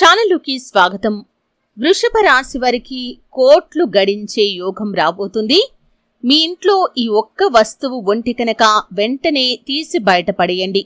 ఛానల్లోకి స్వాగతం. వృషభ రాశి వారికి కోట్లు గడించే యోగం రాబోతుంది. మీ ఇంట్లో ఈ ఒక్క వస్తువు ఒంటి కనుక వెంటనే తీసి బయటపడేయండి.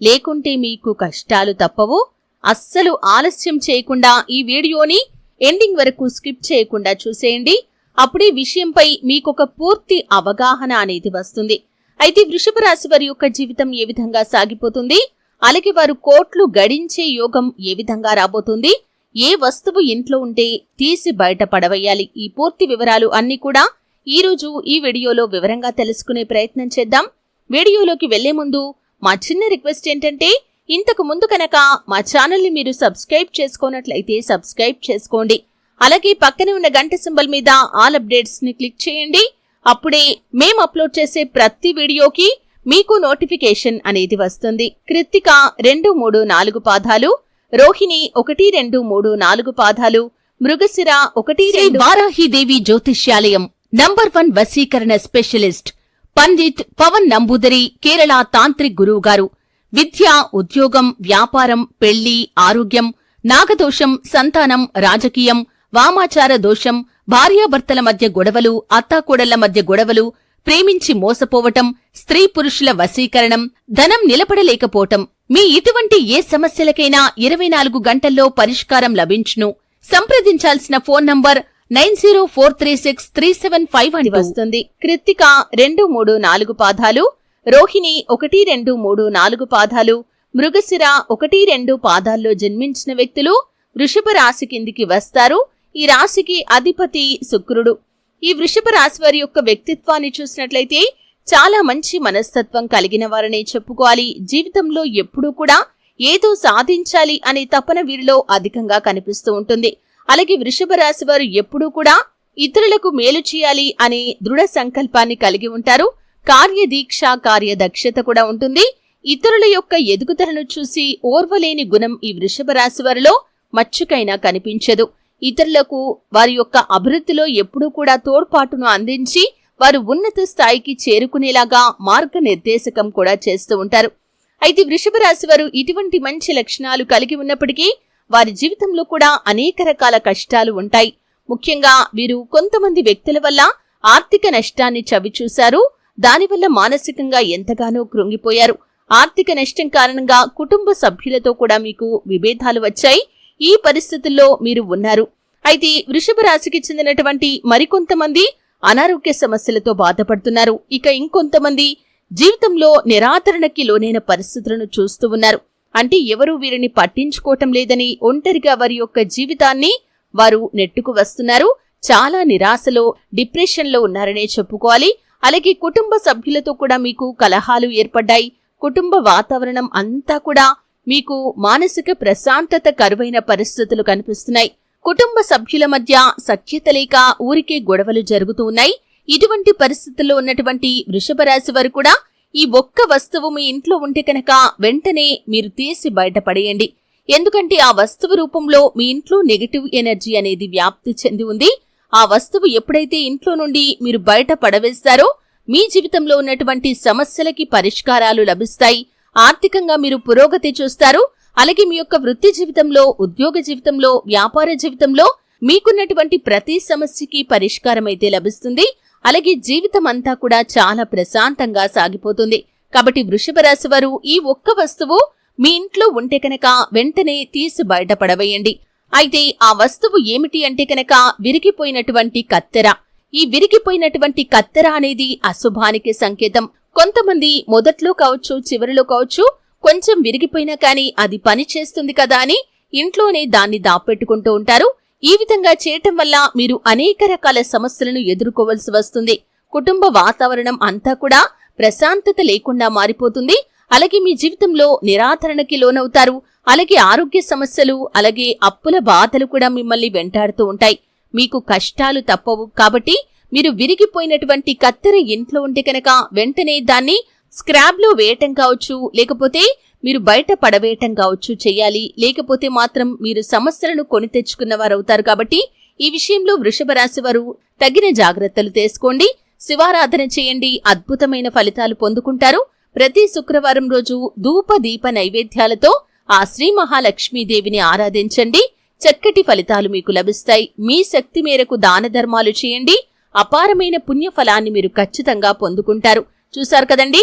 లేకుంటే మీకు కష్టాలు తప్పవు. అస్సలు ఆలస్యం చేయకుండా ఈ వీడియోని ఎండింగ్ వరకు స్కిప్ చేయకుండా చూసేయండి. అప్పుడే విషయంపై మీకొక పూర్తి అవగాహన అనేది వస్తుంది. అయితే వృషభ రాశి వారి యొక్క జీవితం ఏ విధంగా సాగిపోతుంది? అలాగే వారు కోట్లు గడించే యోగం ఏ విధంగా రాబోతుంది? ఏ వస్తువు ఇంట్లో ఉంటే తీసి బయట పడవేయాలి? ఈ పూర్తి వివరాలు అన్ని కూడా ఈ రోజు ఈ వీడియోలో వివరంగా తెలుసుకునే ప్రయత్నం చేద్దాం. వీడియోలోకి వెళ్ళే ముందు మా చిన్న రిక్వెస్ట్ ఏంటంటే ఇంతకు ముందు కనుక మా ఛానల్ని మీరు సబ్స్క్రైబ్ చేసుకోనట్లయితే సబ్స్క్రైబ్ చేసుకోండి. అలాగే పక్కనే ఉన్న గంట సింబల్ మీద ఆల్ అప్డేట్స్ని క్లిక్ చేయండి. అప్పుడే మేము అప్లోడ్ చేసే ప్రతి వీడియోకి మీకు నోటిఫికేషన్ అనేది వస్తుంది. కృత్తిక రెండు మూడు నాలుగు పాదాలు రోహిణి ఒకటి రెండు మూడు నాలుగు పాదాలు మృగశిర ఒకటి వారాహిదేవి జ్యోతిష్యాలయం నంబర్ వన్ వశీకరణ స్పెషలిస్ట్ పండిత్ పవన్ నంబూదరి కేరళ తాంత్రిక్ గురువు గారు. విద్య ఉద్యోగం వ్యాపారం పెళ్ళి ఆరోగ్యం నాగదోషం సంతానం రాజకీయం వామాచార దోషం భార్యాభర్తల మధ్య గొడవలు అత్తాకోడళ్ళ మధ్య గొడవలు ప్రేమించి మోసపోవటం స్త్రీ పురుషుల వశీకరణం ధనం నిలబడలేకపోవటం మీ ఇటువంటి ఏ సమస్యలకైనా ఇరవై నాలుగు గంటల్లో పరిష్కారం లభించును. సంప్రదించాల్సిన phone number nine zero four three six three seven five అని వస్తుంది. కృత్తిక రెండు మూడు నాలుగు పాదాలు రోహిణి ఒకటి రెండు మూడు నాలుగు పాదాలు మృగశిర ఒకటి రెండు పాదాల్లో జన్మించిన వ్యక్తులు వృషభ రాశి కిందికి వస్తారు. ఈ రాశికి అధిపతి శుక్రుడు. ఈ వృషభ రాశి వారి యొక్క వ్యక్తిత్వాన్ని చూసినట్లయితే చాలా మంచి మనస్తత్వం కలిగిన వారనే చెప్పుకోవాలి. జీవితంలో ఎప్పుడూ కూడా ఏదో సాధించాలి అనే తపన వీరిలో అధికంగా కనిపిస్తూ ఉంటుంది. అలాగే వృషభ రాశి వారు ఎప్పుడూ కూడా ఇతరులకు మేలు చేయాలి అనే దృఢ సంకల్పాన్ని కలిగి ఉంటారు. కార్యదీక్ష కార్యదక్షత కూడా ఉంటుంది. ఇతరుల యొక్క ఎదుగుదలను చూసి ఓర్వలేని గుణం ఈ వృషభ రాశి వారిలో మచ్చుకైనా కనిపించదు. ఇతరులకు వారి యొక్క అభివృద్ధిలో ఎప్పుడూ కూడా తోడ్పాటును అందించి వారు ఉన్నత స్థాయికి చేరుకునేలాగా మార్గనిర్దేశకం కూడా చేస్తూ ఉంటారు. అయితే వృషభ రాశి వారు ఇటువంటి మంచి లక్షణాలు కలిగి ఉన్నప్పటికీ వారి జీవితంలో కూడా అనేక రకాల కష్టాలు ఉంటాయి. ముఖ్యంగా వీరు కొంతమంది వ్యక్తుల వల్ల ఆర్థిక నష్టాన్ని చవిచూశారు దానివల్ల మానసికంగా ఎంతగానో కృంగిపోయారు. ఆర్థిక నష్టం కారణంగా కుటుంబ సభ్యులతో కూడా మీకు విభేదాలు వచ్చాయి. ఈ పరిస్థితుల్లో మీరు ఉన్నారు. అయితే వృషభ రాశికి చెందినటువంటి మరికొంతమంది అనారోగ్య సమస్యలతో బాధపడుతున్నారు. ఇక ఇంకొంతమంది జీవితంలో నిరాదరణకి లోనైన పరిస్థితులను చూస్తూ ఉన్నారు. అంటే ఎవరూ వీరిని పట్టించుకోవటం లేదని ఒంటరిగా వారి యొక్క జీవితాన్ని వారు నెట్టుకు వస్తున్నారు. చాలా నిరాశలో డిప్రెషన్లో ఉన్నారనే చెప్పుకోవాలి. అలాగే కుటుంబ సభ్యులతో కూడా మీకు కలహాలు ఏర్పడ్డాయి. కుటుంబ వాతావరణం అంతా కూడా మీకు మానసిక ప్రశాంతత కరువైన పరిస్థితులు కనిపిస్తున్నాయి. కుటుంబ సభ్యుల మధ్య సఖ్యత లేక ఊరికే గొడవలు జరుగుతూ ఉన్నాయి. ఇటువంటి పరిస్థితుల్లో ఉన్నటువంటి వృషభ రాశి వారు కూడా ఈ ఒక్క వస్తువు మీ ఇంట్లో ఉంటే కనుక వెంటనే మీరు తీసి బయటపడేయండి. ఎందుకంటే ఆ వస్తువు రూపంలో మీ ఇంట్లో నెగటివ్ ఎనర్జీ అనేది వ్యాప్తి చెంది ఉంది. ఆ వస్తువు ఎప్పుడైతే ఇంట్లో నుండి మీరు బయట పడవేస్తారో మీ జీవితంలో ఉన్నటువంటి సమస్యలకి పరిష్కారాలు లభిస్తాయి. ఆర్థికంగా మీరు పురోగతి చూస్తారు. అలాగే మీ యొక్క వృత్తి జీవితంలో ఉద్యోగ జీవితంలో వ్యాపార జీవితంలో మీకున్నటువంటి ప్రతి సమస్యకి పరిష్కారం అయితే లభిస్తుంది. అలాగే జీవితం అంతా కూడా చాలా ప్రశాంతంగా సాగిపోతుంది. కాబట్టి వృషభ రాశి వారు ఈ ఒక్క వస్తువు మీ ఇంట్లో ఉంటే కనుక వెంటనే తీసి బయటపడవేయండి అయితే ఆ వస్తువు ఏమిటి అంటే కనుక విరిగిపోయినటువంటి కత్తెర. ఈ విరిగిపోయినటువంటి కత్తెర అనేది అశుభానికి సంకేతం. కొంతమంది మొదట్లో కావచ్చు చివరిలో కావచ్చు కొంచెం విరిగిపోయినా కానీ అది పని చేస్తుంది కదా అని ఇంట్లోనే దాన్ని దాపెట్టుకుంటూ ఉంటారు. ఈ విధంగా చేయటం వల్ల మీరు అనేక రకాల సమస్యలను ఎదుర్కోవలసి వస్తుంది. కుటుంబ వాతావరణం అంతా కూడా ప్రశాంతత లేకుండా మారిపోతుంది. అలాగే మీ జీవితంలో నిరాధరణకి లోనవుతారు. అలాగే ఆరోగ్య సమస్యలు అలాగే అప్పుల బాధలు కూడా మిమ్మల్ని వెంటాడుతూ ఉంటాయి. మీకు కష్టాలు తప్పవు కాబట్టి మీరు విరిగిపోయినటువంటి కత్తెర ఇంట్లో ఉంటే కనుక వెంటనే దాన్ని స్క్రాబ్లో వేయటం కావచ్చు లేకపోతే మీరు బయట పడవేయటం కావచ్చు చేయాలి లేకపోతే మాత్రం మీరు సమస్యలను కొని తెచ్చుకున్న వారవుతారు కాబట్టి ఈ విషయంలో వృషభ రాశి వారు తగిన జాగ్రత్తలు తీసుకోండి. శివారాధన చేయండి అద్భుతమైన ఫలితాలు పొందుకుంటారు. ప్రతి శుక్రవారం రోజు ధూప దీప నైవేద్యాలతో ఆ శ్రీ మహాలక్ష్మీదేవిని ఆరాధించండి. చక్కటి ఫలితాలు మీకు లభిస్తాయి. మీ శక్తి మేరకు దాన ధర్మాలు చేయండి. అపారమైన పుణ్యఫలాన్ని మీరు ఖచ్చితంగా పొందుకుంటారు. చూశారు కదండి?